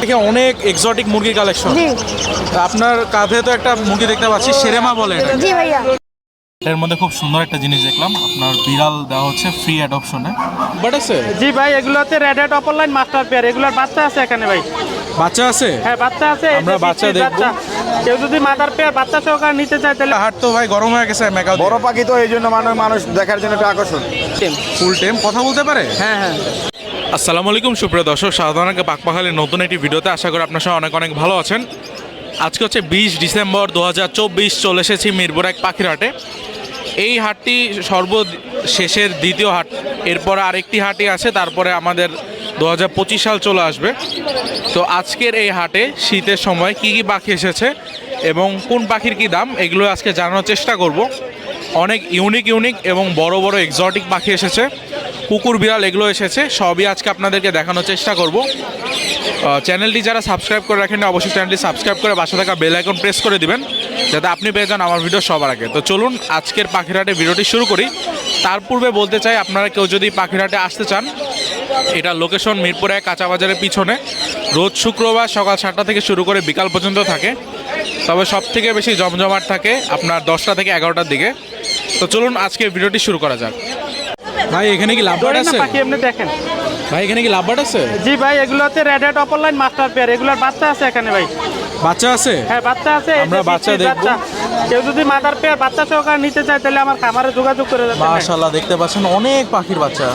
দেখে অনেক এক্সোটিক মুরগির কালেকশন আপনার কাঁধে তো একটা মুরগি দেখতে পাচ্ছি সেরেমা বলে জি ভাইয়া। এর মধ্যে খুব সুন্দর একটা জিনিস দেখলাম আপনার বিড়াল দেওয়া হচ্ছে ফ্রি অ্যাডপশনে বাট আছে? জি ভাই এগুলো হচ্ছে red head opaline master pair এগুলোর বাচ্চা আছে এখানে ভাই। বাচ্চা আছে? হ্যাঁ বাচ্চা আছে আমরা বাচ্চা দেখব। কেউ যদি মাদার পেয়ার বাচ্চা সহকারে নিতে চায় তাহলে হাট তো ভাই গরম হয়ে গেছে মেকাও বড় পাখি তো এই জন্য মানুষ মানুষ দেখার জন্য একটা আকর্ষণ। ফুল টাইম কথা বলতে পারে? হ্যাঁ হ্যাঁ। আসসালামু আলাইকুম, সুপ্রিয় দর্শক সাধারণত পাকপাখালির নতুন একটি ভিডিওতে আশা করি আপনার সঙ্গে অনেক অনেক ভালো আছেন। আজকে হচ্ছে বিশ ডিসেম্বর দু হাজার চব্বিশ, চলে এসেছি মিরপুর এক পাখির হাটে। এই হাটটি সর্ব শেষের দ্বিতীয় হাট। এরপরে আরেকটি হাটই আছে, তারপরে আমাদের দু হাজার পঁচিশ সাল চলে আসবে। তো আজকের এই হাটে শীতের সময় কি কি পাখি এসেছে এবং কোন পাখির কি দাম, এগুলো আজকে জানানোর চেষ্টা করব। অনেক ইউনিক ইউনিক এবং বড় বড় এক্সটিক পাখি এসেছে। কুকুর, বিড়াল এগুলো এসেছে। সবই আজকে আপনাদেরকে দেখানোর চেষ্টা করব। চ্যানেলটি যারা সাবস্ক্রাইব করে রাখেন অবশ্যই চ্যানেলটি সাবস্ক্রাইব করে বাসা থাকা বেল আইকন প্রেস করে দিবেন, যাতে আপনি পেয়ে যান আমার ভিডিও সবার আগে। তো চলুন আজকের পাখিরহাটে ভিডিওটি শুরু করি। তার পূর্বে বলতে চাই, আপনারা কেউ যদি পাখিরহাটে আসতে চান, এটা লোকেশন মিরপুর এক কাঁচা বাজারের পিছনে। রোজ শুক্রবার সকাল সাতটা থেকে শুরু করে বিকাল পর্যন্ত থাকে। তবে সব থেকে বেশি জমজমাট থাকে আপনার দশটা থেকে এগারোটার দিকে। তো চলুন আজকে ভিডিওটি শুরু করা যাক। ভাই এখানে কি লাভবার্ড আছে? পাখি এমনি দেখেন। ভাই এখানে কি লাভবার্ড আছে? জি ভাই এগুলোতে red head opaline master pair এগুলোর বাচ্চা আছে এখানে ভাই। বাচ্চা আছে? হ্যাঁ বাচ্চা আছে আমরা বাচ্চা দেখব। কেউ যদি মাদার পেয়ার বাচ্চা সহকারে নিতে চায় তাহলে আমার খামারে যোগাযোগ করে যাবেন মাশাআল্লাহ দেখতে পাচ্ছেন অনেক পাখির বাচ্চা।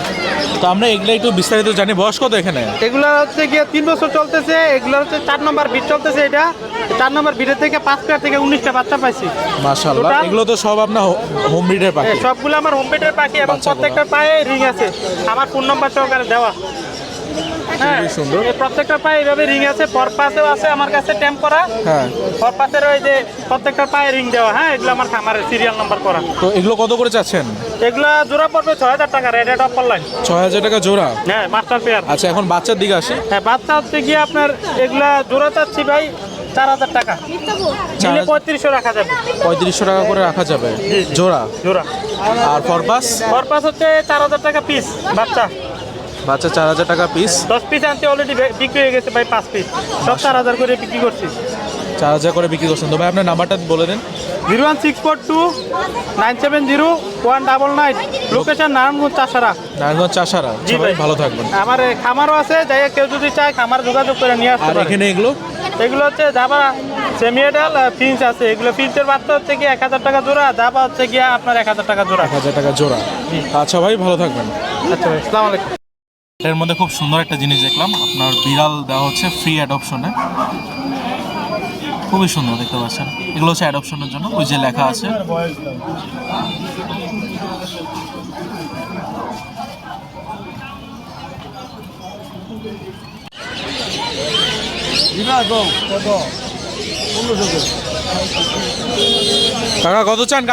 তো আমরা এগুলো একটু বিস্তারিত জানি বয়স কত এখানে? এগুলো হচ্ছে গিয়ে তিন বছর চলতেছে এগুলো হচ্ছে চার নম্বর বিট চলতেছে এটা। চার নম্বর বিটের থেকে পাঁচ পেয়ার থেকে উনিশটা বাচ্চা পাইছি। মাশাআল্লাহ এগুলো তো সব আপনার হোম ব্রিডের পাখি। হ্যাঁ, সবগুলো আমার হোম পেটের পাখি এবং। প্রত্যেকটা পায়ে রিং আছে। আমার ফোন নাম্বার সহকারে দেওয়া। খুবই সুন্দর। প্রত্যেকটা পায়ে এইভাবে রিং আছে পরপাসেও আছে আমার কাছে ট্যাম্প করা। হ্যাঁ। পরপাসের ওই যে প্রত্যেকটা পায়ে রিং দেওয়া হ্যাঁ এগুলো আমার খামারের সিরিয়াল নাম্বার করা। তো এগুলো কত করে চাচ্ছেন? এগুলো জোড়া পড়বে ছয় হাজার টাকা রেড রেড অফার লাইন ছয় হাজার টাকা জোড়া? হ্যাঁ মাস্টার পেয়ার আচ্ছা এখন বাচ্চার দিকে আসি। হ্যাঁ বাচ্চা হচ্ছে গিয়ে আপনার এগুলা জোড়া চাচ্ছি ভাই চার হাজার টাকা। নিলে পঁয়ত্রিশশো রাখা যাবে। পঁয়ত্রিশশো টাকা করে রাখা যাবে। জোড়া? জোড়া। আর পরপাস পরপাস হচ্ছে চার হাজার টাকা পিস বাচ্চা। বাচ্চা চার হাজার টাকা পিস দশ পিস আনতে অলরেডি বিক্রি হয়ে গেছে ভাই পাঁচ পিস সব চার হাজার করে বিক্রি করছি। চার হাজার করে বিক্রি করছেন। তো ভাই আপনার নাম্বারটা বলে দেন। Zero one six four two nine seven zero one double nine. Location Narayanganj Chashara. Narayanganj Chashara. জি ভাই। ভালো থাকবেন। আমার খামারও আছে যাই কেউ যদি চায় খামার যোগাযোগ করে নিয়ে আসতে আর এখানে এগুলো? এগুলো হচ্ছে জাবা সেমিয়েডাল ফিন্স আছে। এগুলো ফিন্সের বাচ্চা হচ্ছে কি এক হাজার টাকা জোড়া জাবা হচ্ছে গিয়া আপনার এক হাজার টাকা জোড়া। এক হাজার টাকা জোড়া। আচ্ছা ভাই ভালো থাকবেন। আচ্ছা ভাই আসসালামু আলাইকুম। এর মধ্যে খুব সুন্দর একটা জিনিস দেখলাম। আপনার বিড়াল দেওয়া হচ্ছে ফ্রি অ্যাডপশনে খুবই সুন্দর দেখতে পাচ্ছেন। এগুলো হচ্ছে অ্যাডপশনের জন্য। ওই যে লেখা আছে। কাকা কত চান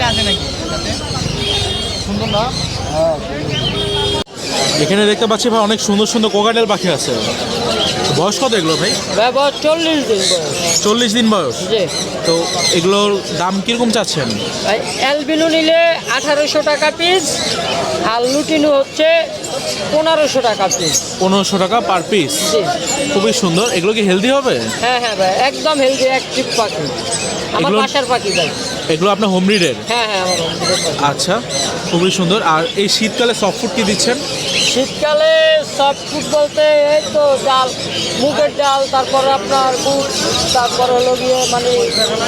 বিড়ালি পনেরোশো এখানে দেখতে পাচ্ছি ভাই অনেক সুন্দর সুন্দর কোকাটেল পাখি আছে। বয়স কত এগুলো ভাই? ব্যবহার চল্লিশ দিন বয়স। চল্লিশ দিন বয়স। জি। তো এগুলোর দাম কীরকম চাচ্ছেন? অ্যালবিনো নিলে আঠারোশো টাকা পিস আর লুটিনো হচ্ছে পনেরোশো টাকা পিস। পনেরোশো টাকা পার পিস? জি। খুবই সুন্দর। এগুলো কি হেলদি হবে? হ্যাঁ হ্যাঁ ভাই একদম হেলদি অ্যাক্টিভ পাখি। আমার এগুলো- বাসার পাখি ভাই। এগুলো আপনার হোম ব্রিডের? হ্যাঁ হ্যাঁ। আচ্ছা খুবই সুন্দর। আর এই শীতকালে সফট ফুড কি দিচ্ছেন? শীতকালে সফট ফুড বলতে এই তো ডাল মুগের ডাল তারপর আপনার গুড় তারপর হলো গিয়ে মানে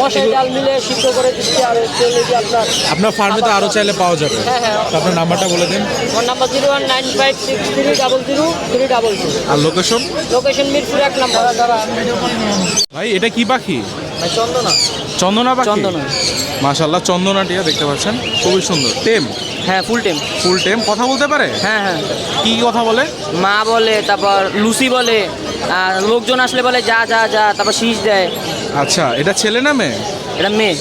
মশাই ডাল মিলে সিদ্ধ করে দিচ্ছি আর হলো গিয়ে আপনার আপনার ফার্মে তো আরও চাইলে পাওয়া যাবে। হ্যাঁ হ্যাঁ। আপনার নাম্বারটা বলে দিন। আমার number zero one nine five six three double zero three double two আর লোকেশন লোকেশন মিরপুর এক নাম্বার। ভাই এটা কি পাখি? চন্দনা। চন্দনা পাখি? চন্দনা। মাশাল্লাহ চন্দনাটিয়া দেখতে পাচ্ছেন। খুবই সুন্দর। টেম হ্যাঁ ফুল টেম ফুল টেম কথা বলতে পারে? হ্যাঁ হ্যাঁ। কি কি কথা বলে? মা বলে তারপর লুসি বলে আর লোকজন আসলে বলে যা যা যা। তারপর শীষ দেয়। আচ্ছা এটা ছেলে না মেয়ে? এটা মেয়ে।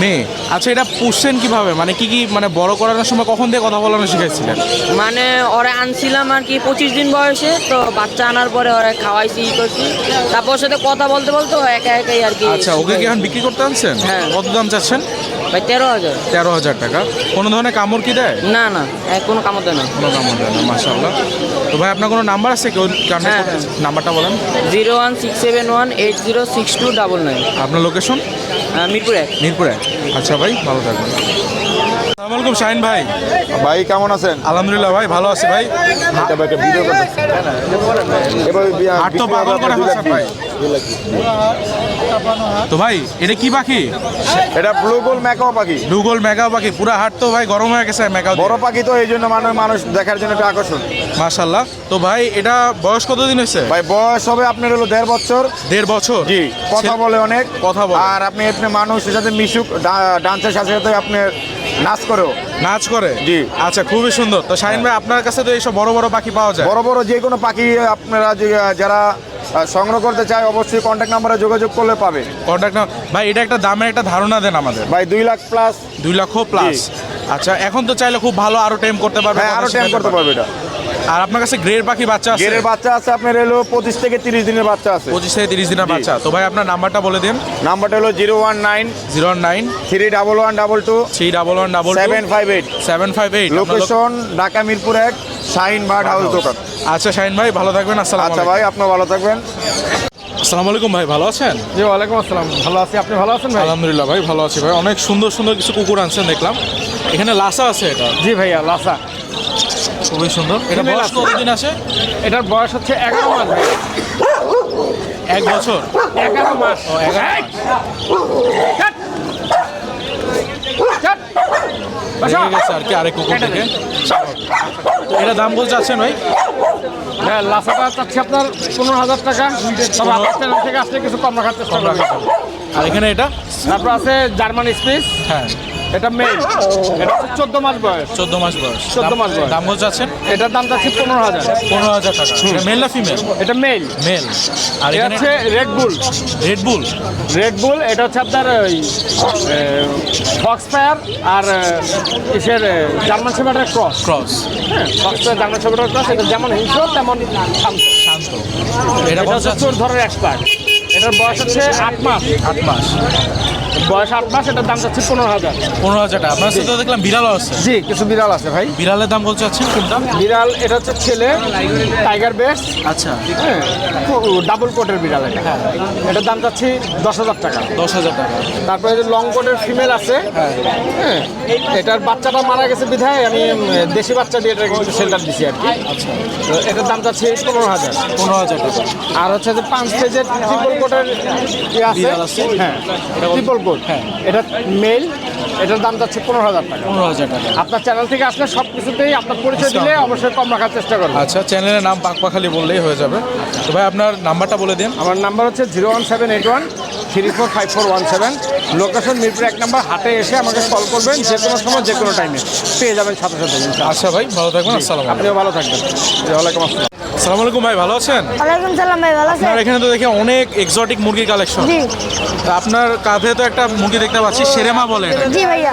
মেয়ে। আচ্ছা এটা পুষছেন কীভাবে? মানে কি কি মানে বড় করানোর সময় কখন দিয়ে কথা বলানো শিখাইছিলেন মানে ওরা আনছিলাম আর কি পঁচিশ দিন বয়সে তো বাচ্চা আনার পরে ওরা খাওয়াইছি ই করছি। তারপর সাথে কথা বলতে বলতে একা একাই আর কি আচ্ছা ওকে কি এখন বিক্রি করতে আনছেন? হ্যাঁ। কত দাম চাচ্ছেন? ভাই তেরো হাজার। তেরো হাজার টাকা। কোনো ধরনের কামড় কি দেয়? না না কোনো কামড় দেয় না। কোনো কামড় দেয় না মাসাল্লাহ তো ভাই আপনার কোনো নাম্বার আছে? কেউ হ্যাঁ, করতে? নাম্বারটা বলেন। Zero one six seven one eight zero six two double nine. আপনার লোকেশন? মিরপুর এক। মিরপুরে আচ্ছা ভাই ভালো থাকবেন। আসসালামু আলাইকুম শাহিন ভাই। ভাই কেমন আছেন? আলহামদুলিল্লাহ ভাই ভালো আছি ভাই। এবার তো পাগল করা হচ্ছে ভাই। তো ভাই এটা কি পাখি? এটা ব্লু গোল ম্যাকাও পাখি। ডুগল মেগাও পাখি। পুরা হাট তো ভাই গরম হয়ে গেছে মেগাও বড় পাখি তো এই জন্য মানুষ মানুষ দেখার জন্য একটা আকর্ষণ। মাশাল্লাহ তো ভাই এটা বয়স কতদিন হয়েছে? ভাই বয়স হবে আপনার হলো দেড় বছর। দেড় বছর? জি কথা বলে অনেক। কথা বলে। আর আপনি আপনি মানুষের সাথে মিশুক ডান্সের সাথে সাথে আপনি নাচ করেও। নাচ করে? জি। আচ্ছা খুবই সুন্দর। তো শাহিন ভাই আপনার কাছে তো এইসব বড় বড় পাখি পাওয়া যায়? বড় বড় যে কোনো পাখি আপনারা যারা সংগ্রহ করতে চায় অবশ্যই কন্ট্যাক্ট নাম্বারে যোগাযোগ করলে পাবে। কন্ট্যাক্ট ভাই এটা একটা দামের একটা ধারণা দেন আমাদের। ভাই দুই লাখ প্লাস দুই লক্ষ প্লাস আচ্ছা এখন তো চাইলে খুব ভালো আরও টাইম করতে পারবে হ্যাঁ আরও টাইম করতে পারবে এটা। আর আপনার কাছে গ্রেড পাখি বাচ্চা আছে? গেরের বাচ্চা আছে আপনার এলো পঁচিশ থেকে তিরিশ দিনের বাচ্চা আছে। পঁচিশ থেকে তিরিশ দিনের বাচ্চা। তো ভাই আপনার নাম্বারটা বলে দিন। নাম্বারটা হলো zero one nine zero nine three double one double two three double one double seven five eight. Seven five eight. Location Dhaka Mirpur এক শাহিন বার্ড হাউস। দোকান। আচ্ছা শাহিন ভাই ভালো থাকবেন আসসালাম আচ্ছা ভাই আপনার ভালো থাকবেন। আসসালামু আলাইকুম ভাই ভালো আছেন? জি ওয়ালাইকুম আসসালাম। ভালো আছি আপনি ভালো আছেন ভাই? আলহামদুলিল্লাহ ভাই ভালো আছি ভাই। অনেক সুন্দর সুন্দর কিছু কুকুর আনছেন দেখলাম। এখানে লাসা আছে এটা? জি ভাইয়া লাসা। খুবই সুন্দর। এটা বয়স। কতদিন আছে? এটার বয়স হচ্ছে এগারো মাস ভাই। এক বছর? এগারো মাস। ও এগারো গেছে আর কি আরেক কুকুর থেকে এটা দাম বলতে আছেন ভাই? হ্যাঁ লাফাটা চাচ্ছি আপনার পনেরো হাজার টাকা। তবে আপনার চ্যানেল থেকে আসলে কিছু কম রাখার চেষ্টা করবেন। আর এখানে এটা? তারপর আছে জার্মান স্পিস। হ্যাঁ। এটা মেল এটা হচ্ছে চোদ্দ মাস বয়স। চোদ্দ মাস বয়স। 14 মাস বয়স। দাম বলতে চাচ্ছেন এটার দাম চাচ্ছি পনেরো হাজার। পনেরো হাজার টাকা। মেল না ফিমেল এটা মেল মেল আর এটা এখানে হচ্ছে red bull red bull red bull এটা হচ্ছে আপনার ওই ফক্স ফায়ার আর ইসের জার্মান সেভারের ক্রস ক্রস হ্যাঁ ফক্স ফায়ার জার্মান সেভারের ক্রস এটা যেমন হিংস্র তেমন শান্ত। শান্ত। এটা এটা হচ্ছে চোর ধরার এক্সপার্ট এটার বয়স হচ্ছে আট মাস। আট মাস। বয়স আট মাস এটার দাম চাচ্ছি পনেরো হাজার। পনেরো হাজার টাকা। আপনার সাথে দেখলাম বিড়ালও আছে। জি কিছু বিড়াল আছে ভাই। বিড়ালের দাম বলতে চাচ্ছেন কোনটা? বিড়াল এটা হচ্ছে ছেলে টাইগার বেস আচ্ছা। হ্যাঁ ডাবল কোটের বিড়াল এটা। হ্যাঁ। এটার দাম চাচ্ছি দশ হাজার টাকা। দশ হাজার টাকা। তারপরে যে লং কোটের ফিমেল আছে হ্যাঁ। এটার বাচ্চাটা মারা গেছে বিধায় আমি দেশি বাচ্চা দিয়ে এটাকে একটু সেন্টার দিছি আর কি। আচ্ছা। তো এটার দাম চাচ্ছি পনেরো হাজার। পনেরো হাজার টাকা। আর হচ্ছে যে পাঁচ পেজের ট্রিপল কোটের আছে? হ্যাঁ ট্রিপল কোট হ্যাঁ। এটা মেল এটার দাম চাচ্ছে পনেরো হাজার টাকা। পনেরো হাজার টাকা। আপনার চ্যানেল থেকে আসলে সব কিছুতেই আপনার পরিচয় দিলে অবশ্যই কম রাখার চেষ্টা করবেন। আচ্ছা চ্যানেলের নাম পাকপাখালি বললেই হয়ে যাবে। তো ভাই আপনার নাম্বারটা বলে দিন। আমার নাম্বার হচ্ছে zero one seven eight one three four five four one seven location Mirpur এক নাম্বার হাটে এসে আমাকে কল করবেন যে কোনো সময় যে কোনো টাইমে পেয়ে যাবেন সাথে সাথে আচ্ছা ভাই ভালো থাকবেন আসসালাম আপনিও ভালো থাকবেন। ওয়ালাইকুম আসসালাম। আসসালামু আলাইকুম ভাই ভালো আছেন? ওয়ালাইকুম সালাম ভাই ভালো আছেন? আপনার এখানে তো দেখি অনেক এক্সোটিক মুরগি কালেকশন জি। আপনার কাঁধে তো একটা মুরগি দেখতে পাচ্ছি সেরেমা বলে এটা জি ভাইয়া।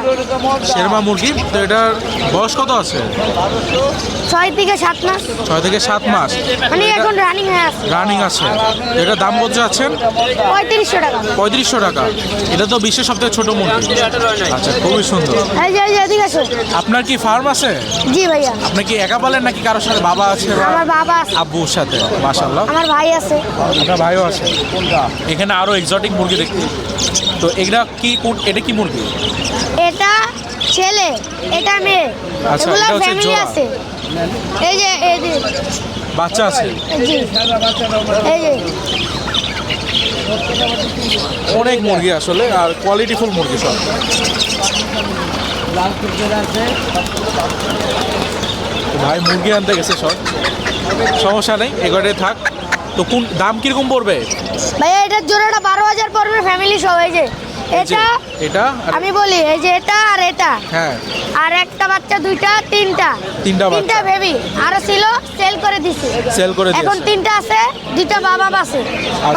শেরমা মুরগি তো এটার বয়স কত আছে? ছয় থেকে সাত মাস। ছয় থেকে সাত মাস। মানে এখন রানিং আছে। রানিং আছে। এটার দাম কত যাচ্ছেন? পঁয়ত্রিশশো টাকা। পঁয়ত্রিশশো টাকা। এটা তো বিশ্বের সবথেকে ছোট মুরগি। আচ্ছা খুবই সুন্দর। এই যে এই যে এদিকে আপনার কি ফার্ম আছে? জি ভাইয়া। আপনি কি একা পালেন নাকি কারোর সাথে বাবা আছে আমার বাবা আছে। আব্বুর সাথে মাশাল্লাহ আমার ভাই আছে। আপনার ভাইও আছে? এখানে আরও এক্সোটিক মুরগি দেখতে। তো এগুলা কি কোন- এটা কি মুরগি? এটা ছেলে এটা মেয়ে। আচ্ছা, এগুলো এটা হচ্ছে ফ্যামিলি জোড়া। আছে। এই যে এই যে। বাচ্চা আছে? জি। এই যে। অনেক মুরগি আসলে আর কোয়ালিটিফুল মুরগি সব। তো ভাই মুরগি আনতে গেছে সব। সমস্যা নেই এগারে থাক। তো কোন দাম কীরকম পড়বে? ভাইয়া এটার জোড়াটা বারো হাজার পড়বে ফ্যামিলি এই যে, এটা এটা আমি বলি এই যে এটা আর এটা। হ্যাঁ। আর একটা বাচ্চা দুইটা তিনটা। তিনটা। তিনটা বেবি আরও ছিল সেল করে দিছি। সেল করে এখন তিনটা আছে দুইটা বাবা আছে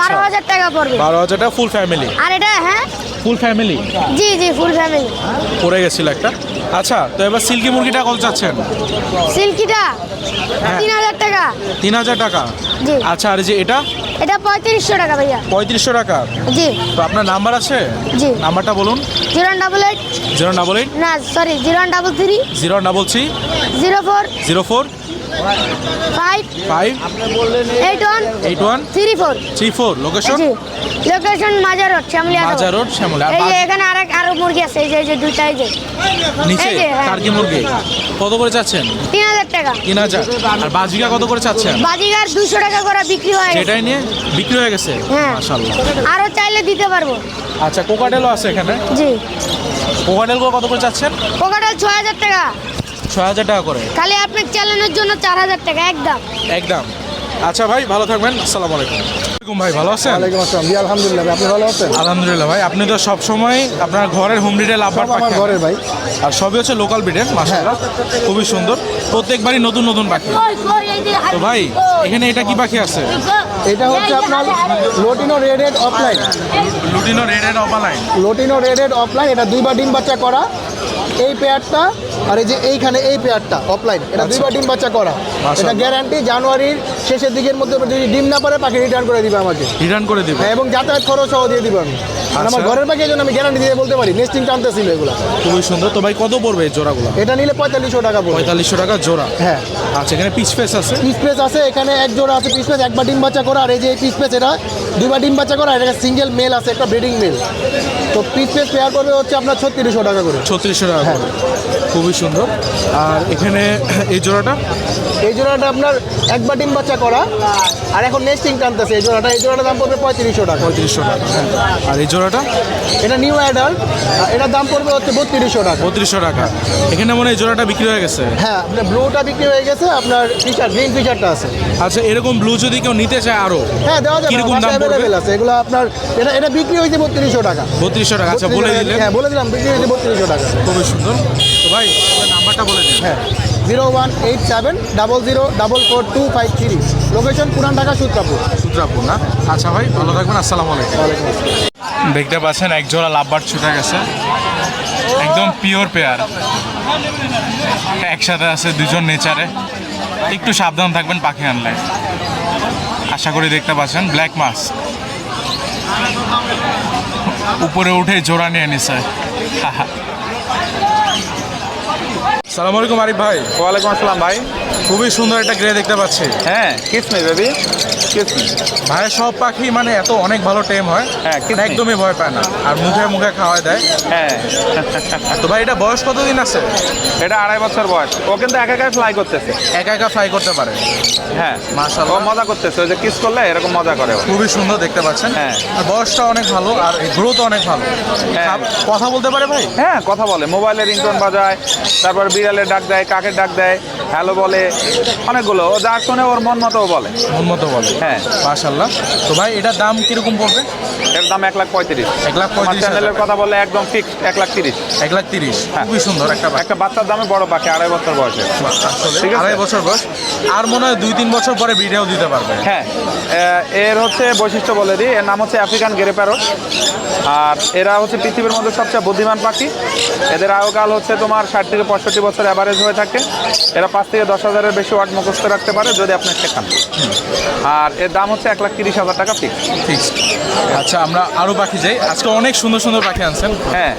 বারো হাজার টাকা পড়বে। বারো হাজার টাকা ফুল ফ্যামিলি আর এটা হ্যাঁ? ফুল ফ্যামিলি জি জি ফুল ফ্যামিলি পড়ে গেছিল একটা। আচ্ছা তো এবার সিল্কি মুরগিটা কত চাচ্ছেন? সিল্কিটা হ্যাঁ। তিন হাজার টাকা। তিন হাজার টাকা। জি। আচ্ছা আর যে এটা? এটা পঁয়ত্রিশশো টাকা ভাইয়া। পঁয়ত্রিশশো টাকা? জি। তো আপনার নাম্বার আছে? জি। নাম্বারটা বলুন। Zero double eight. Zero double eight. না sorry zero double three. Zero double three. Zero four. Zero four. Five five eight one eight one three four three four location location Mazar road Shyamoli Mazar road Shyamoli এই এখানে আরেক আরও মুরগি আছে এই যে এই যে দুইটা এই যে। নিচে এই যে, হ্যাঁ। টার্কি মুরগি। কত করে চাচ্ছেন? তিন হাজার টাকা। তিন হাজার। আর বাজিকা কত করে চাচ্ছেন? বাজিগার দুশো টাকা করে বিক্রি হয়। সেটাই নিয়ে বিক্রি হয়ে গেছে? হ্যাঁ। মাশাল্লাহ আরও চাইলে দিতে পারব। আচ্ছা কোকাটেলও আছে এখানে? জি। কোকাটেলগুলো কত করে চাচ্ছেন? কোকাটাল ছয় হাজার টাকা। ছয় হাজার টাকা করে। খালি আপনার চ্যানেলের জন্য চার হাজার টাকা একদম। একদম। আচ্ছা ভাই ভালো থাকবেন। আসসালামু আলাইকুম। ভাই ভালো আছেন? ওয়ালাইকুম আসসালাম। জি আলহামদুলিল্লাহ আপনি ভালো আছেন? আলহামদুলিল্লাহ ভাই আপনি তো সব সময় আপনার ঘরের হোম রিটেল আব্বার সব আমার পাখি ঘরের ভাই। আর সবই হচ্ছে লোকাল ব্রিডের মাশাআল্লাহ। খুবই সুন্দর। প্রত্যেকবারই নতুন নতুন পাখি। তো ভাই এখানে এটা কি পাখি আছে? এটা হচ্ছে আপনার lutino red eyed opaline lutino red and opaline lutino red eyed opaline এটা দুইবার ডিম বাচ্চা করা। এই পেয়ারটা আর এই যে এইখানে এই পেয়ারটা অফলাইন এটা দুইবার ডিম বাচ্চা করা। এটা গ্যারান্টি জানুয়ারির শেষের দিকের মধ্যে যদি ডিম না পারে পাখি রিটার্ন করে দিবে আমাকে। রিটার্ন করে দিবে। হ্যাঁ এবং যাতায়াত খরচ সহ দিয়ে দিবে আমি। আর আমার আচ্ছা। ঘরের পাখি জন্য আমি গ্যারান্টি দিয়ে বলতে পারি নেস্টিং টানতেছিল এগুলো। খুবই সুন্দর। তো ভাই কত পড়বে এই জোড়াগুলো? এটা নিলে পঁয়তাল্লিশশো টাকা পড়বে। পঁয়তাল্লিশশো টাকা জোড়া। হ্যাঁ। আচ্ছা এখানে পিচ ফেস আছে? পিস পেস আছে এখানে এক জোড়া আছে পিস পেস একবার ডিম বাচ্চা করা। আর এই যে পিস পেস এটা দুইবার ডিম বাচ্চা করা এটা সিঙ্গেল মেল আছে একটা ব্রিডিং মেল তো পিস পেস পেয়ার করবে হচ্ছে আপনার ছত্রিশশো টাকা করে ছত্রিশশো টাকা হ্যাঁ। করে। খুবই সুন্দর আর এখানে এই জোড়াটা এই জোড়াটা আপনার একবার ডিম বাচ্চা করা আর এখন নেস্টিং টানতেছে এই জোড়াটা এই জোড়াটার দাম পড়বে পঁয়ত্রিশশো টাকা। পঁয়ত্রিশশো টাকা আর এই জোড়াটা? এটা নিউ অ্যাডাল্ট এটার দাম পড়বে হচ্ছে বত্রিশশো টাকা। বত্রিশশো টাকা। এখানে মনে হয় জোড়াটা বিক্রি হয়ে গেছে। হ্যাঁ আপনার ব্লুটা বিক্রি হয়ে গেছে আপনার ফিচার গ্রিন ফিচারটা আছে। আচ্ছা এরকম ব্লু যদি কেউ নিতে চায় আরও হ্যাঁ দেওয়া যাবে কীরকম দাম পড়বে? আছে। এগুলো আপনার এটা এটা বিক্রি হয়েছে বত্রিশশো টাকা। বত্রিশশো টাকা আচ্ছা বলে 32 দিলেন। হ্যাঁ বলে দিলাম বিক্রি হয়েছে বত্রিশশো টাকা। খুবই সুন্দর। তো ভাই নাম্বারটা বলে দিন। হ্যাঁ। Zero one eight seven double zero double four two five three. Location Puran Dhaka, Sutrapur. Sutrapur, না? আচ্ছা ভাই, ভালো থাকবেন, আসসালামু আলাইকুম। দেখতে পাচ্ছেন, এক জোড়া লাভবার ছুটে গেছে। একদম পিওর পেয়ার একসাথে আছে দুজন নেচারে। একটু সাবধান থাকবেন, পাখি আনলে। আশা করি দেখতে পাচ্ছেন ব্ল্যাক মাছ উপরে উঠে জোড়া নিয়ে নিছে। সালাম আলাইকুম আরিফ ভাই। ওয়ালাইকুম আসসালাম ভাই। খুবই সুন্দর একটা গ্রে দেখতে পাচ্ছি। হ্যাঁ kiss me baby kiss me ভাই সব পাখি মানে এত অনেক ভালো টেম হয় হ্যাঁ, একদমই ভয় পায় না। আর মুখে মুখে খাওয়াই দেয়। হ্যাঁ। তো ভাই এটা বয়স কতদিন আছে? এটা আড়াই বছর বয়স। ও কিন্তু একা একা ফ্লাই করতেছে। একা একা ফ্লাই করতে পারে। হ্যাঁ। মাশাআল্লাহ। ও মজা করতেছে ওই যে কিস করলে এরকম মজা করে খুবই সুন্দর দেখতে পাচ্ছেন। হ্যাঁ। বয়সটা অনেক ভালো আর গ্রোথ অনেক ভালো। হ্যাঁ। কথা বলতে পারে ভাই? হ্যাঁ কথা বলে। মোবাইলে রিংটোন বাজায় তারপর বিড়ালের ডাক দেয় কাকের ডাক দেয় হ্যালো বলে অনেকগুলো। ও যা শুনে ওর মন মতো বলে। মন মতো বলে। হ্যাঁ। মাশাল্লাহ তো ভাই এটার দাম কীরকম পড়বে? এর দাম এক লাখ পঁয়ত্রিশ। এক লাখ পঁয়ত্রিশ চ্যানেলের কথা বললে একদম ফিক্স এক লাখ তিরিশ। এক লাখ তিরিশ। হ্যাঁ। খুবই সুন্দর একটা একটা বাচ্চার দামে বড় পাখি আড়াই বছর বয়সে। ঠিক আড়াই বছর বয়স। আর মনে হয় দুই তিন বছর পরে ভিডিও দিতে পারবে। হ্যাঁ। এর হচ্ছে বৈশিষ্ট্য বলে দিই এর নাম হচ্ছে আফ্রিকান গেরে প্যারট আর এরা হচ্ছে পৃথিবীর মধ্যে সবচেয়ে বুদ্ধিমান পাখি। এদের আয়ুকাল হচ্ছে তোমার ষাট থেকে পঁয়ষট্টি বছর অ্যাভারেজ হয়ে থাকে। এরা পাঁচ থেকে দশ হাজারের বেশি ওয়াট মুখস্থ রাখতে পারে যদি আপনি শেখান আর এর দাম হচ্ছে এক লাখ তিরিশ হাজার টাকা ফিক্স ফিক্সড আচ্ছা আমরা আরও পাখি যাই। আজকে অনেক সুন্দর সুন্দর পাখি আনছেন। হ্যাঁ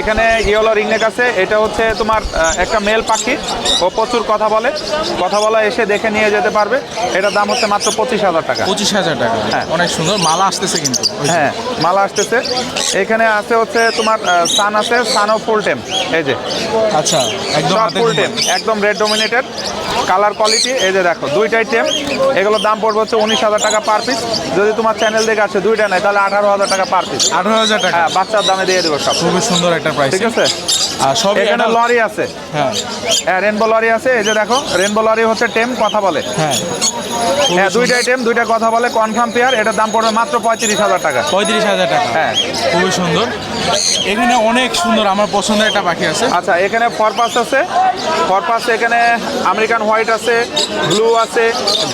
এখানে ইয়েলো রিংনেক আছে এটা হচ্ছে তোমার আহ, একটা মেল পাখি। ও প্রচুর কথা বলে। কথা বলা এসে দেখে নিয়ে যেতে পারবে। এটার দাম হচ্ছে মাত্র পঁচিশ হাজার টাকা। পঁচিশ হাজার টাকা। হ্যাঁ। অনেক সুন্দর। মালা আসতেছে কিন্তু। ওই যে। হ্যাঁ মালা আসতেছে। এখানে আছে হচ্ছে তোমার সান আছে সানও ফুল টেম এই যে। আচ্ছা একদম হাতে ফুল টেম একদম রেড ডোমিনেটেড কালার কোয়ালিটি এই যে দেখো দুইটাই টেম এগুলোর দাম পড়বে হচ্ছে উনিশ হাজার টাকা পার পিস যদি তোমার চ্যানেল দেখে আছে দুইটা নেয় তাহলে আঠারো হাজার টাকা পার পিস আঠারো হাজার টাকা। হ্যাঁ বাচ্চার দামে দিয়ে দেবো সব। খুবই সুন্দর একটা প্রাইস ঠিক আছে? সব এখানে লরি আছে। হ্যাঁ। হ্যাঁ রেনবো লরি আছে এই যে দেখো রেনবো লরি হচ্ছে টেম কথা বলে। হ্যাঁ। হ্যাঁ দুইটাই টেম দুইটা কথা বলে কনফার্ম পেয়ার এটার দাম পড়বে মাত্র পঁয়ত্রিশ হাজার টাকা। পঁয়ত্রিশ হাজার টাকা। হ্যাঁ। খুবই সুন্দর। এখানে অনেক সুন্দর আমার পছন্দের একটা পাখি আছে। আচ্ছা এখানে ফরপাস আছে ফরপাস এখানে আমেরিকান হোয়াইট আছে ব্লু আছে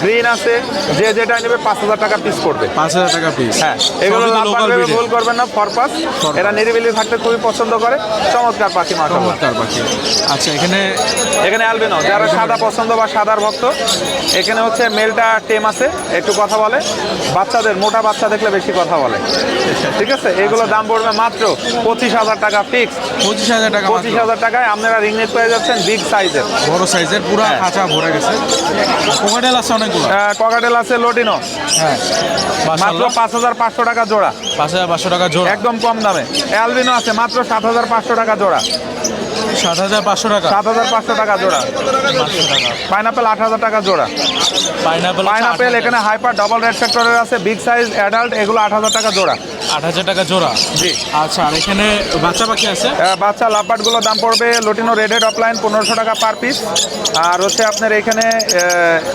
গ্রিন আছে যে যেটা নেবে পাঁচ হাজার টাকা পিস করবে পাঁচ হাজার টাকা পিস হ্যাঁ এগুলো ভুল করবেন না ফরপাস এরা নিরিবিলি থাকতে খুবই পছন্দ করে চমৎকার পাখি। চমৎকার পাখি। আচ্ছা এখানে এখানে অ্যালবিনো যারা সাদা পছন্দ বা সাদার ভক্ত এখানে হচ্ছে মেলটা টেম আছে একটু কথা বলে। বাচ্চাদের মোটা বাচ্চা দেখলে বেশি কথা বলে। ঠিক আছে? এগুলো দাম পড়বে মাত্র পঁচিশ হাজার টাকা ফিক্স পঁচিশ হাজার টাকা পঁচিশ হাজার টাকায় আপনারা রিংনেট পেয়ে যাচ্ছেন বিগ সাইজের বড় সাইজের পুরো হ্যাঁ। খাঁচা ভরে গেছে। কোকাটেল আছে অনেকগুলো। ককাটেল আছে লোটিনো হ্যাঁ। মাত্র পাঁচ হাজার পাঁচশো টাকা জোড়া। পাঁচ হাজার পাঁচশো টাকা জোড়া। একদম কম দামে। অ্যালবিনো আছে মাত্র সাত হাজার পাঁচশো টাকা জোড়া। সাত হাজার পাঁচশো টাকা। সাত হাজার পাঁচশো টাকা জোড়া। পাইনাপেল আট হাজার টাকা জোড়া। পাইনাপেল পাইনাপেল এখানে হাইপার ডাবল রেড সেক্টরের আছে বিগ সাইজ অ্যাডাল্ট এগুলো আট হাজার টাকা জোড়া। আট হাজার টাকা জোড়া। জি। আচ্ছা আর এখানে বাচ্চা পাখি আছে? বাচ্চা লাভবার্ডগুলোর দাম পড়বে লোটিনো রেডেড অফলাইন পনেরোশো টাকা পার পিস আর হচ্ছে আপনার এখানে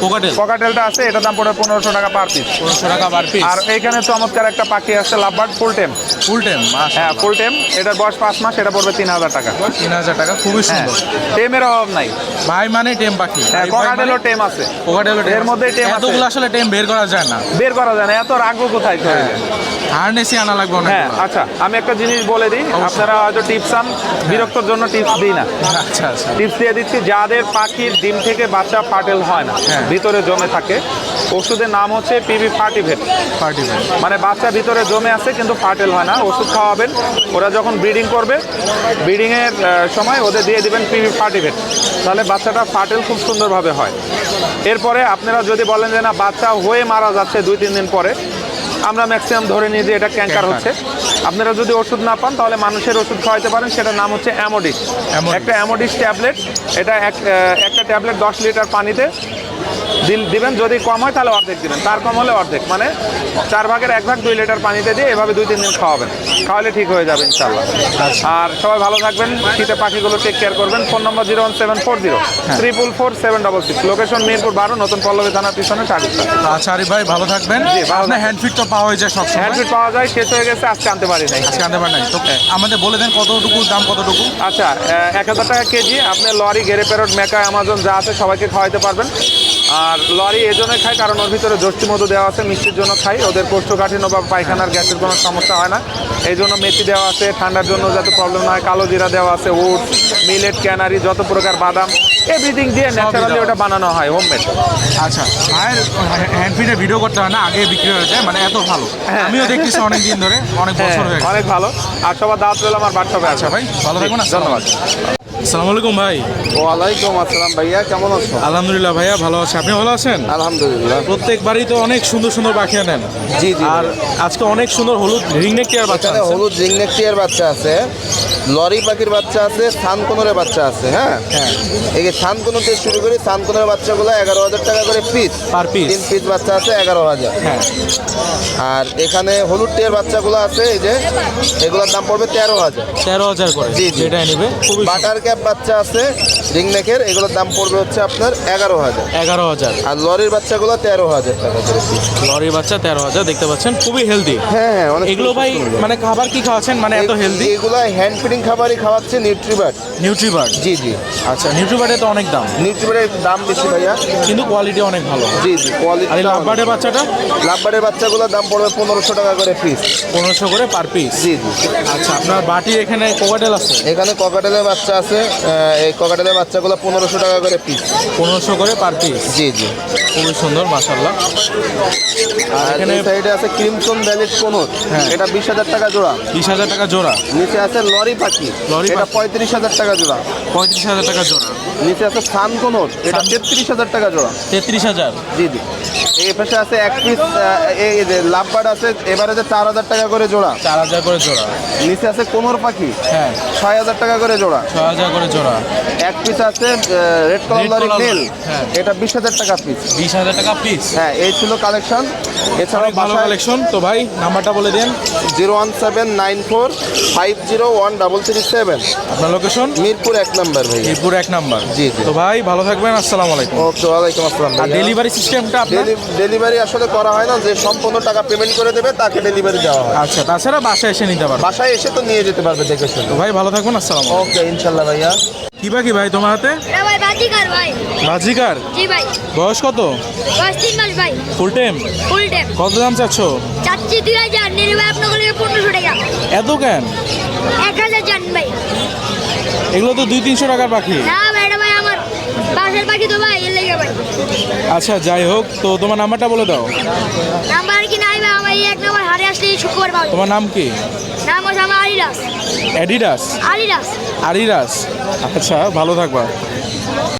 কোকাটেল। পকাটেলটা আছে এটার দাম পড়বে পনেরোশো টাকা পার পিস পনেরোশো টাকা পার পিস আর এখানে চমৎকার একটা পাখি আছে লাভবার্ড ফুল টেম ফুল টাইম হ্যাঁ ফুল টেম এটার বয়স পাঁচ মাস এটা পড়বে তিন হাজার টাকা। তিন হাজার টাকা খুবই হ্যাঁ সুন্দর। টেমের অভাব নাই। ভাই মানে টেম পাখি। হ্যাঁ ককাটেলও টেম আছে। কোকাটেল এর মধ্যেই টেম আছে। আসলে টেম বের করা যায় না। বের করা যায় না এত রাখব কোথায় হ্যাঁ। শরীরে? হারনেসই আনা লাগবে হ্যাঁ আচ্ছা আমি একটা জিনিস বলে দিই আপনারা হয়তো টিপস বিরক্তর জন্য টিপস দিই না। আচ্ছা আচ্ছা। টিপস দিয়ে দিচ্ছি যাদের পাখির ডিম থেকে বাচ্চা ফাটেল হয় না হ্যাঁ। ভিতরে জমে থাকে ওষুধের নাম হচ্ছে পিবি ফার্টিভেট পার্টি মানে বাচ্চা ভিতরে জমে আছে কিন্তু ফাটেল হয় না ওষুধ খাওয়াবেন ওরা যখন ব্রিডিং করবে ব্রিডিংয়ের সময় ওদের দিয়ে দিবেন পিবি ফার্টিভেট তাহলে বাচ্চাটা ফাটেল খুব সুন্দরভাবে হয়। এরপরে আপনারা যদি বলেন যে না বাচ্চা হয়ে মারা যাচ্ছে দুই তিন দিন পরে আমরা ম্যাক্সিমাম ধরে নিই যে এটা ক্যান্সার। হচ্ছে আপনারা যদি ওষুধ না পান তাহলে মানুষের ওষুধ খাওয়াইতে পারেন সেটার নাম হচ্ছে অ্যামোডিস। একটা অ্যামোডিস ট্যাবলেট এটা এক একটা ট্যাবলেট দশ লিটার পানিতে দিবেন যদি কম হয় তাহলে অর্ধেক দিবেন। তার কম হলে অর্ধেক। মানে চার ভাগের এক ভাগ দুই লিটার পানিতে দিয়ে এভাবে দুই তিন দিন খাওয়াবেন। খাওয়ালে ঠিক হয়ে যাবে ইনশাল্লাহ আর সবাই ভালো থাকবেন শীতে পাখিগুলো টেক কেয়ার করবেন। Phone number zero one seven four zero triple four seven double six location Mirpur বারো নতুন পল্লবী থানার পিছনে চারিটা আচ্ছা আরিফ ভাই ভালো থাকবেন। আপনার হ্যান্ড ফিট তো পাওয়া যায় সব হ্যান্ডফিট পাওয়া যায় শেষ হয়ে গেছে আজকে আনতে পারি নাই। আজকে আনতে পারেন নাই। তো আমাদের বলে দেন কতটুকু দাম কতটুকু? আচ্ছা এক হাজার টাকা কেজি আপনি লরি গেরে প্যারট মেকা অ্যামাজন যা আছে সবাইকে খাওয়াইতে পারবেন। আর লরি এই জন্যই খাই কারণ ওর ভিতরে জষ্টি মতো দেওয়া আছে মিষ্টির জন্য খাই ওদের কোষ্ঠকাঠিন্য বা পায়খানার গ্যাসের কোনো সমস্যা হয় না। এই জন্য মেথি দেওয়া আছে ঠান্ডার জন্য যাতে প্রবলেম না হয়। কালো জিরা দেওয়া আছে উট মিলেট ক্যানারি যত প্রকার বাদাম এভরিথিং দিয়ে ন্যাচারালি ওটা বানানো হয় হোমমেড আচ্ছা ভাইয়ের হ্যান্ড ফিটে ভিডিও করতে হয় না আগে বিক্রি হয়ে যায় মানে এত ভালো। আমিও দেখতেছি অনেক দিন ধরে অনেক বছর হয়ে গেছে। অনেক ভালো। আর সবার দাওয়াত পেলাম আমার বাচ্চা আচ্ছা ভাই ভালো থাকবেন ধন্যবাদ। আসসালামু আলাইকুম ভাই। ওয়ালাইকুম আসসালাম ভাইয়া কেমন আছো? আলহামদুলিল্লাহ ভাইয়া ভালো আছে। আপনি ভালো আছেন? আলহামদুলিল্লাহ। প্রত্যেকবারই তো অনেক সুন্দর সুন্দর পাখি আনেন। জি জি। আর আজকে অনেক সুন্দর হলুদ রিংনেক টিয়ার বাচ্চা আছে। হলুদ রিংনেকটিয়ার বাচ্চা আছে। লরি পাখির বাচ্চা আছে সানকোনরের বাচ্চা আছে হ্যাঁ? হ্যাঁ। এই যে সানকোনর থেকে শুরু করি সানকোনরের বাচ্চাগুলো এগারো হাজার টাকা করে পিস পার পিস তিন পিস বাচ্চা আছে এগারো হাজার। হ্যাঁ। আর এখানে হলুদ টিয়ার বাচ্চাগুলো আছে এই যে এগুলোর দাম পড়বে তেরো হাজার। তেরো হাজার করে জি। যেটা নিবে বাটার ক্যাপ বাচ্চা আছে রিংনেকের এগুলোর দাম পড়বে হচ্ছে আপনার এগারো হাজার। এগারো হাজার। আর লরির বাচ্চাগুলো তেরো হাজার টাকা করে পিস লরি বাচ্চা তেরো হাজার দেখতে পাচ্ছেন খুবই হেলদি হ্যাঁ হ্যাঁ অনেক এগুলো ভাই মানে খাবার কি খাওয়াচ্ছেন? মানে এত হেলদি এগুলো হ্যান্ড ফিডিং খাবারই খাওয়াচ্ছে নিউট্রিবার্ড নিউট্রিবার্ড জি জি। আচ্ছা নিউট্রিবার্ডে তো অনেক দাম। নিউট্রিবার্ডের দাম বেশি ভাইয়া। কিন্তু কোয়ালিটি অনেক ভালো। জি জি কোয়ালিটি লাভবার্ডের বাচ্চাটা? লাভবারের বাচ্চাগুলোর দাম পড়বে পনেরোশো টাকা করে পিস পনেরোশো করে পার পিস জি জি। আচ্ছা আপনার বাটি এখানে কোকাটেল আছে? এখানে ককাটেলের বাচ্চা আছে আহ, এই ককাটেলের বাচ্চাগুলো পনেরোশো টাকা করে পিস পনেরোশো করে পার পিস জি জি। খুবই সুন্দর মাসাল্লাহ আর এখানে সাইডে আছে ক্রিমসন ভ্যালিড কোনোর হ্যাঁ। এটা বিশ হাজার টাকা জোড়া। বিশ হাজার টাকা জোড়া। নিচে আছে লরি পাখি। লরি এটা পঁয়ত্রিশ হাজার টাকা জোড়া। পঁয়ত্রিশ হাজার টাকা জোড়া। নিচে আছে সান কোনোর এটা তেত্রিশ হাজার টাকা জোড়া। তেত্রিশ হাজার। জি জি। এই পাশে আছে এক পিস এই যে লাভবার্ড আছে এবারে যে চার হাজার টাকা করে জোড়া। চার হাজার করে জোড়া। নিচে আছে কোনোর পাখি হ্যাঁ। ছয় হাজার টাকা করে জোড়া। ছয় হাজার করে জোড়া। এক পিস আছে রেড কালার হ্যাঁ। এটা বিশ হাজার টাকা পিস বিশ হাজার টাকা পিস হ্যাঁ এই ছিল কালেকশন এছাড়াও ভালো কালেকশন তো ভাই নাম্বারটা বলে দেন। Zero one seven nine four five zero one double three seven. আপনার লোকেশন মিরপুর এক নম্বর ভাই মিরপুর এক নাম্বার। জি। তো ভাই ভালো থাকবেন। আসসালামু আলাইকুম। ওকে ওয়ালাইকুম আসসালাম ডেলিভারি সিস্টেমটা আপনার? ডেলিভারি আসলে করা হয় না যে সম্পূর্ণ টাকা পেমেন্ট করে দেবে তাকে ডেলিভারি দেওয়া হয়। আচ্ছা তাছাড়া বাসায় এসে নিতে পারব। বাসায় এসে তো নিয়ে যেতে পারবে দেখে শুনে। তো ভাই ভালো থাকবেন আসসালাম ওকে ইনশাল্লাহ ভাইয়া। কি বাকি ভাই তোমার হাতে? এটা ভাই বাজিকার ভাই। বাজিকার? জি ভাই। বয়স কত? দশ তিন মাস ভাই। ফুল টাইম ফুল টাইম কত দাম চাচ্ছ? চাচ্ছি দুই হাজার নিলে ভাই আপনার কাছে পনেরোশো টাকা। এত কেন? এক হাজার জান ভাই। এগুলো তো দুই তিনশো টাকার পাখি না ভাই এটা ভাই আমার বাসের পাখি তো ভাই এর লাগে ভাই। আচ্ছা যাই হোক তো তোমার নাম্বারটা বলে দাও। নাম্বার কি নাই ভাই আমার এক নাম্বার হারে আসলে শুক্রবার ভাই। তোমার নাম কি? নাম হচ্ছে আমার আলিরাস অ্যাডিডাস? আলিরাস আরিরাস? আচ্ছা ভালো থাকবা।